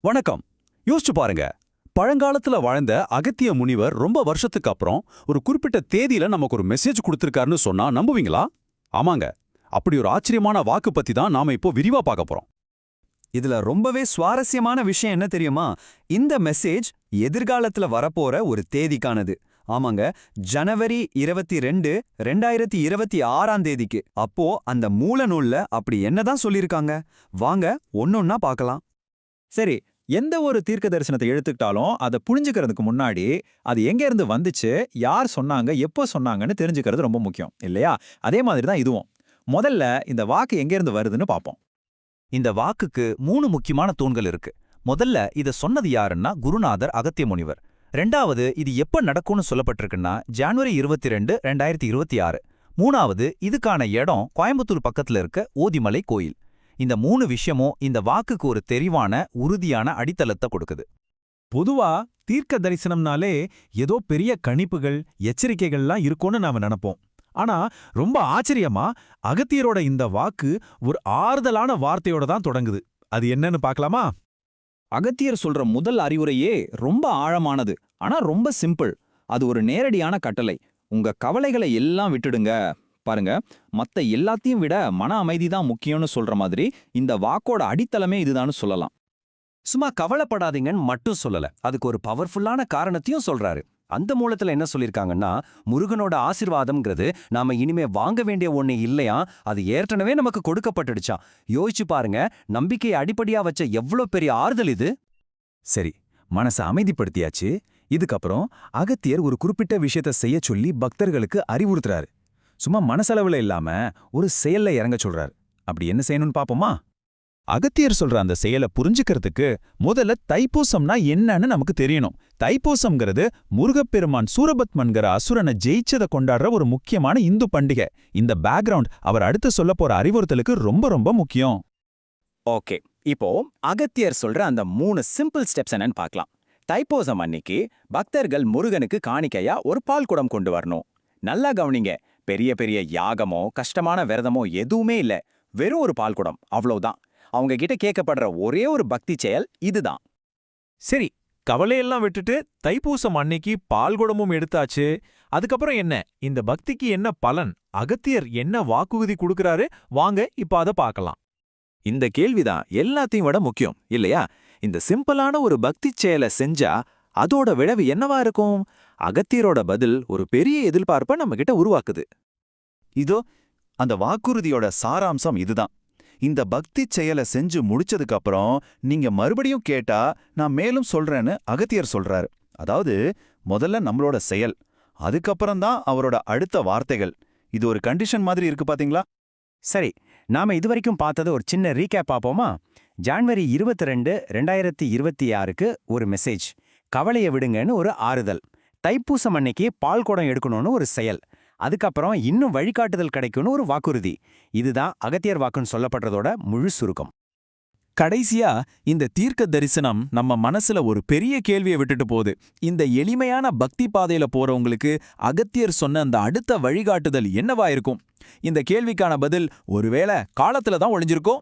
வணக்கம். யோசிச்சு பாருங்க. பழங்காலத்துல வாழ்ந்த அகத்திய முனிவர் ரொம்ப வருஷத்துக்கு அப்புறம் ஒரு குறிப்பிட்ட தேதியில நமக்கு ஒரு மெசேஜ் கொடுத்திருக்காருன்னு சொன்னா நம்புவீங்களா? ஆமாங்க. அப்படி ஒரு ஆச்சரியமான வாக்கு பத்தி தான் நாம இப்போ விரிவா பார்க்க போறோம். இதுல ரொம்பவே சுவாரஸ்யமான விஷயம் என்ன தெரியுமா? இந்த மெசேஜ் எதிர்காலத்துல வரப்போற ஒரு தேதிக்கானது. ஆமாங்க. ஜனவரி இருபத்தி ரெண்டு ரெண்டாயிரத்தி இருபத்தி ஆறாம் தேதிக்கு. அப்போ அந்த மூல நூல்ல அப்படி என்னதான் சொல்லியிருக்காங்க? வாங்க ஒன்னொன்னா பார்க்கலாம். சரி எந்த ஒரு தீர்க்க தரிசனத்தை எடுத்துக்கிட்டாலும் அதை புரிஞ்சுக்கிறதுக்கு முன்னாடி அது எங்க இருந்து வந்துச்சு யார் சொன்னாங்க எப்போ சொன்னாங்கன்னு தெரிஞ்சுக்கிறது ரொம்ப முக்கியம் இல்லையா? அதே மாதிரி தான் இதுவும். முதல்ல இந்த வாக்கு எங்க இருந்து வருதுன்னு பார்ப்போம். இந்த வாக்குக்கு மூணு முக்கியமான தூண்கள் இருக்கு. முதல்ல இத சொன்னது யாருன்னா குருநாதர் அகத்திய முனிவர் ரெண்டாவது இது எப்ப நடக்கும்னு சொல்லப்பட்டிருக்குன்னா ஜனவரி இருபத்தி ரெண்டு ரெண்டாயிரத்தி இருபத்தி ஆறு. மூணாவது இதுக்கான இடம் கோயம்புத்தூர் பக்கத்துல இருக்க ஓதிமலை கோயில். இந்த மூணு விஷயமும் இந்த வாக்குக்கு ஒரு தெரிவான உறுதியான அடித்தளத்தை கொடுக்குது. பொதுவா தீர்க்க தரிசனம்னாலே ஏதோ பெரிய கணிப்புகள் எச்சரிக்கைகள்லாம் இருக்கும்னு நாம நினைப்போம். ஆனா ரொம்ப ஆச்சரியமா அகத்தியரோட இந்த வாக்கு ஒரு ஆறுதலான வார்த்தையோட தான் தொடங்குது. அது என்னன்னு பார்க்கலாமா? அகத்தியர் சொல்ற முதல் அறிவுரையே ரொம்ப ஆழமானது ஆனா ரொம்ப சிம்பிள். அது ஒரு நேரடியான கட்டளை. உங்க கவலைகளை எல்லாம் விட்டுடுங்க. பாருங்க மத்த எல்லாத்தையும் விட மன அமைதி தான் முக்கியம்னு சொல்ற மாதிரி இந்த வாக்கோட அடித்தளமே இதுதான்னு சொல்லலாம். சும்மா கவலைப்படாதீங்கன்னு மட்டும் சொல்லல. அதுக்கு ஒரு பவர்ஃபுல்லான காரணத்தையும் சொல்றாரு. அந்த மூலத்துல என்ன சொல்லிருக்காங்கன்னா முருகனோட ஆசிர்வாதம்ங்கிறது நாம இனிமே வாங்க வேண்டிய ஒன்று இல்லையா அது ஏற்கனவே நமக்கு கொடுக்கப்பட்டுடுச்சான் யோசிச்சு பாருங்க நம்பிக்கையை அடிப்படையா வச்ச எவ்வளோ பெரிய ஆறுதல் இது? சரி மனசை அமைதிப்படுத்தியாச்சு. இதுக்கப்புறம் அகத்தியர் ஒரு குறிப்பிட்ட விஷயத்த செய்ய சொல்லி பக்தர்களுக்கு அறிவுறுத்துறாரு. சும்மா மனசளவுல இல்லாம ஒரு செயல்ல இறங்க சொல்றாரு. அப்படி என்ன செய்யணும்னு பாப்போமா? அகத்தியர் சொல்ற அந்த செயலை புரிஞ்சுக்கிறதுக்கு முதல்ல தைப்பூசம்னா என்னன்னு நமக்கு தெரியணும். தைப்பூசம்ங்கிறது முருகப்பெருமான் சூரபத்மன்கிற அசுரனை ஜெயிச்சதை கொண்டாடுற ஒரு முக்கியமான இந்து பண்டிகை. இந்த பேக்ரவுண்ட் அவர் அடுத்து சொல்ல போற அறிவுறுத்தலுக்கு ரொம்ப ரொம்ப முக்கியம். ஓகே. இப்போ அகத்தியர் சொல்ற அந்த மூணு சிம்பிள் ஸ்டெப்ஸ் என்னன்னு பார்க்கலாம். தைப்பூசம் அன்னைக்கு பக்தர்கள் முருகனுக்கு காணிக்கையா ஒரு பால் குடம் கொண்டு வரணும். நல்லா கவனிங்க. பெரிய பெரிய யாகமோ கஷ்டமான விரதமோ எதுவுமே இல்ல. வெறும் ஒரு பால் குடம் அவ்வளவுதான். அவங்க கிட்ட கேட்கப்படுற ஒரே ஒரு பக்தி செயல் இதுதான். சரி கவலையெல்லாம் விட்டுட்டு தைப்பூசம் அன்னைக்கு பால்குடமும் எடுத்தாச்சு. அதுக்கப்புறம் என்ன? இந்த பக்திக்கு என்ன பலன்? அகத்தியர் என்ன வாக்குறுதி கொடுக்கறாரு? வாங்க இப்ப அத பார்க்கலாம். இந்த கேள்விதான் எல்லாத்தையும் விட முக்கியம் இல்லையா? இந்த சிம்பிளான ஒரு பக்தி செயலை செஞ்சா அதோட விளைவு என்னவா இருக்கும்? அகத்தியரோட பதில் ஒரு பெரிய எதிர்பார்ப்பை நம்மகிட்ட உருவாக்குது. இதோ அந்த வாக்குறுதியோட சாராம்சம் இதுதான். இந்த பக்தி செயலை செஞ்சு முடிச்சதுக்கு அப்புறம் நீங்க மறுபடியும் கேட்டா நான் மேலும் சொல்றேன்னு அகத்தியர் சொல்றாரு. அதாவது முதல்ல நம்மளோட செயல் அதுக்கப்புறம் தான் அவரோட அடுத்த வார்த்தைகள். இது ஒரு கண்டிஷன் மாதிரி இருக்கு பாத்தீங்களா? சரி நாம இதுவரைக்கும் பார்த்தது ஒரு சின்ன ரீகேப் பார்ப்போமா? ஜான்வரி இருபத்தி ரெண்டு ரெண்டாயிரத்தி இருபத்தி ஆறுக்கு ஒரு மெசேஜ். கவலையை விடுங்கன்னு ஒரு ஆறுதல். தைப்பூசம் அன்னைக்கு பால் குடம் எடுக்கணும்னு ஒரு செயல். அதுக்கப்புறம் இன்னும் வழிகாட்டுதல் கிடைக்கும்னு ஒரு வாக்குறுதி. இதுதான் அகத்தியர் வாக்குன்னு சொல்லப்படுறதோட முழு சுருக்கம். கடைசியா இந்த தீர்க்க தரிசனம் நம்ம மனசுல ஒரு பெரிய கேள்வியை விட்டுட்டு போகுது. இந்த எளிமையான பக்தி பாதையில போறவங்களுக்கு அகத்தியர் சொன்ன அந்த அடுத்த வழிகாட்டுதல் என்னவா இருக்கும்? இந்த கேள்விக்கான பதில் ஒருவேளை காலத்துல தான் ஒளிஞ்சிருக்கோ